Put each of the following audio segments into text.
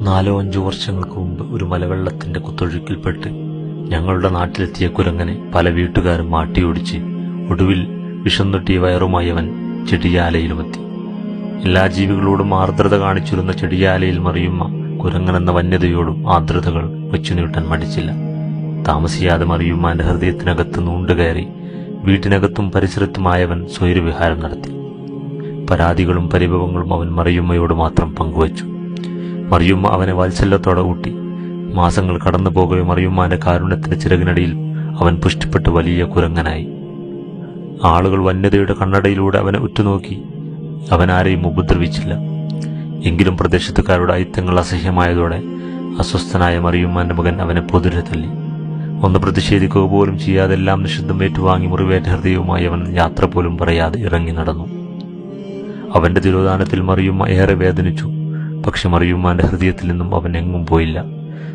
നാലോ അഞ്ചോ വർഷങ്ങൾക്ക് മുമ്പ് ഒരു മലവെള്ളത്തിന്റെ കുത്തൊഴുക്കിൽപ്പെട്ട് ഞങ്ങളുടെ നാട്ടിലെത്തിയ കുരങ്ങനെ പല വീട്ടുകാരും മാട്ടിയോടിച്ച് ഒടുവിൽ വിഷന്നൊട്ടിയ വയറുമായി അവൻ ചെടിയാലയിലുമെത്തി. എല്ലാ ജീവികളോടും ആർദ്രത കാണിച്ചിരുന്ന ചെടിയാലയിൽ മറിയുമ്മ കുരങ്ങനെന്ന വന്യതയോടും ആർദ്രതകൾ വെച്ചു നീട്ടാൻ മടിച്ചില്ല. താമസിയാതെ മറിയുമ്മാന്റെ ഹൃദയത്തിനകത്ത് നൂണ്ടുകയറി വീട്ടിനകത്തും പരിസരത്തുമായവൻ സ്വൈരവിഹാരം നടത്തി. പരാതികളും പരിഭവങ്ങളും അവൻ മറിയുമ്മയോട് മാത്രം പങ്കുവച്ചു. മറിയുമ്മ അവനെ വാത്സല്യത്തോടെ ഊട്ടി. മാസങ്ങൾ കടന്നു പോകവെ മറിയുമ്മാന്റെ കാരുണ്യത്തിന്റെ ചിറകിനടിയിൽ അവൻ പുഷ്ടിപ്പെട്ട് വലിയ കുരങ്ങനായി. ആളുകൾ വന്യതയുടെ കണ്ണടയിലൂടെ അവനെ ഉറ്റുനോക്കി. അവൻ ആരെയും ഉപദ്രവിച്ചില്ല. എങ്കിലും പ്രദേശത്തുകാരുടെ അയിത്തങ്ങൾ അസഹ്യമായതോടെ അസ്വസ്ഥനായ മറിയുമ്മാന്റെ മകൻ അവനെ പൊതിരെ തല്ലി ഒന്ന് പ്രതിഷേധിക്കുക പോലും ചെയ്യാതെ എല്ലാം നിഷിദ്ധം ഏറ്റുവാങ്ങി മുറിവേറ്റ ഹൃദയവുമായി അവൻ യാത്ര പോലും പറയാതെ ഇറങ്ങി നടന്നു. അവന്റെ തിരോധാനത്തിൽ മറിയുമ്മ ഏറെ വേദനിച്ചു. പക്ഷെ മറിയുമ്മാന്റെ ഹൃദയത്തിൽ നിന്നും അവൻ എങ്ങും പോയില്ല.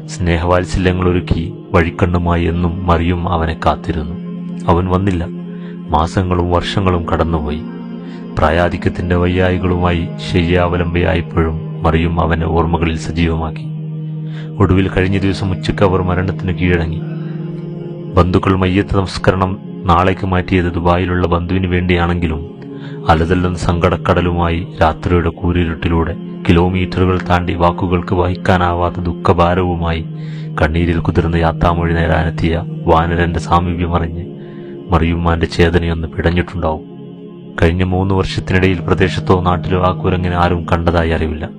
സ്നേഹവാത്സല്യങ്ങൾ ഒരുക്കി വഴിക്കണ്ണുമായി എന്നും മറിയും അവനെ കാത്തിരുന്നു. അവൻ വന്നില്ല. മാസങ്ങളും വർഷങ്ങളും കടന്നുപോയി. പ്രായാധിക്യത്തിന്റെ വയ്യായികളുമായി ശയ്യാവലംബയായപ്പോഴും മറിയും അവനെ ഓർമ്മകളിൽ സജീവമാക്കി. ഒടുവിൽ കഴിഞ്ഞ ദിവസം ഉച്ചയ്ക്ക് അവർ മരണത്തിന് കീഴടങ്ങി. ബന്ധുക്കൾ മയ്യത്ത് സംസ്കരണം നാളേക്ക് മാറ്റിയത് ദുബായിലുള്ള ബന്ധുവിന് വേണ്ടിയാണെങ്കിലും അലതല്ലെന്ന് സങ്കടക്കടലുമായി രാത്രിയുടെ കൂരിരുട്ടിലൂടെ കിലോമീറ്ററുകൾ താണ്ടി വാക്കുകൾക്ക് വഹിക്കാനാവാത്ത ദുഃഖഭാരവുമായി കണ്ണീരിൽ കുതിർന്ന യാത്രാമൊഴി നേരാനെത്തിയ വാനരന്റെ സാമീപ്യം അറിഞ്ഞ് മറിയുമ്മാന്റെ ചേതനയൊന്ന് പിടഞ്ഞിട്ടുണ്ടാവും. കഴിഞ്ഞ മൂന്ന് വർഷത്തിനിടയിൽ പ്രദേശത്തോ നാട്ടിലോ ആ കുരങ്ങിനെ ആരും കണ്ടതായി അറിവില്ല.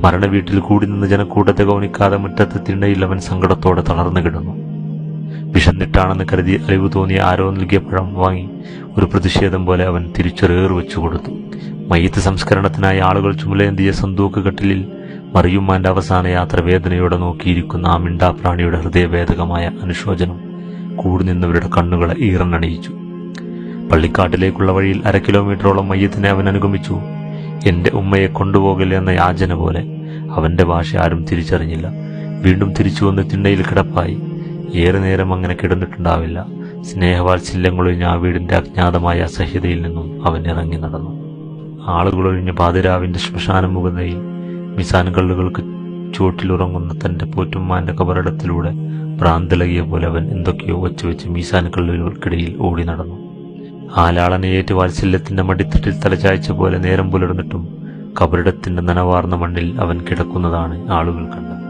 മരണവീട്ടിൽ കൂടി നിന്ന് ജനക്കൂട്ടത്തെ ഗൗനിക്കാതെ മുറ്റത്തെ തിണ്ണയിൽ അവൻ സങ്കടത്തോടെ തളർന്നു കിടന്നു. വിശന്നിട്ടാണെന്ന് കരുതി അലിവ് തോന്നിയ ആരോ നൽകിയ പഴം വാങ്ങി ഒരു പ്രതിഷേധം പോലെ അവൻ തിരിച്ചൊരേറ് വെച്ചു കൊടുത്തു. മയ്യത്ത് സംസ്കരണത്തിനായി ആളുകൾ ചുമലേന്തിയ സന്തൂക്ക് കട്ടിലിൽ മറിയുമ്മാന്റെ അവസാന യാത്ര വേദനയോടെ നോക്കിയിരിക്കുന്ന ആ മിണ്ടാപ്രാണിയുടെ ഹൃദയവേദകമായ അനുശോചനം കൂടി നിന്നവരുടെ കണ്ണുകളെ ഈറനണിയിച്ചു. പള്ളിക്കാട്ടിലേക്കുള്ള വഴിയിൽ അര കിലോമീറ്ററോളം മയ്യത്തിനെ അവൻ അനുഗമിച്ചു. എന്റെ ഉമ്മയെ കൊണ്ടുപോകില്ല എന്ന യാചന പോലെ അവന്റെ ഭാഷ ആരും തിരിച്ചറിഞ്ഞില്ല. വീണ്ടും തിരിച്ചു വന്ന് തിണ്ണയിൽ കിടപ്പായി. ഏറെ നേരം അങ്ങനെ കിടന്നിട്ടുണ്ടാവില്ല. സ്നേഹവാത്സല്യങ്ങളൊഴിഞ്ഞ ആ വീടിന്റെ അജ്ഞാതമായ അസഹ്യതയിൽ നിന്നും അവൻ ഇറങ്ങി നടന്നു. ആളുകളൊഴിഞ്ഞ പാതിരാവിന്റെ ശ്മശാനം മുഖതയിൽ മിസാൻ കള്ളുകൾക്ക് ചുവട്ടിലുറങ്ങുന്ന തന്റെ പോറ്റുമ്മാന്റെ കബറിടത്തിലൂടെ ഭ്രാന്തലകിയ പോലെ അവൻ എന്തൊക്കെയോ വച്ചുവെച്ച് മീസാൻ കള്ളുകൾക്കിടയിൽ ഓടി നടന്നു. ആലാളനയേറ്റ് വാത്സല്യത്തിന്റെ മടിത്തട്ടിൽ തലചായ്ച്ച പോലെ നേരം പുലർന്നിട്ടും കബറിടത്തിന്റെ നനവാർന്ന മണ്ണിൽ അവൻ കിടക്കുന്നതാണ് ആളുകൾ കണ്ടത്.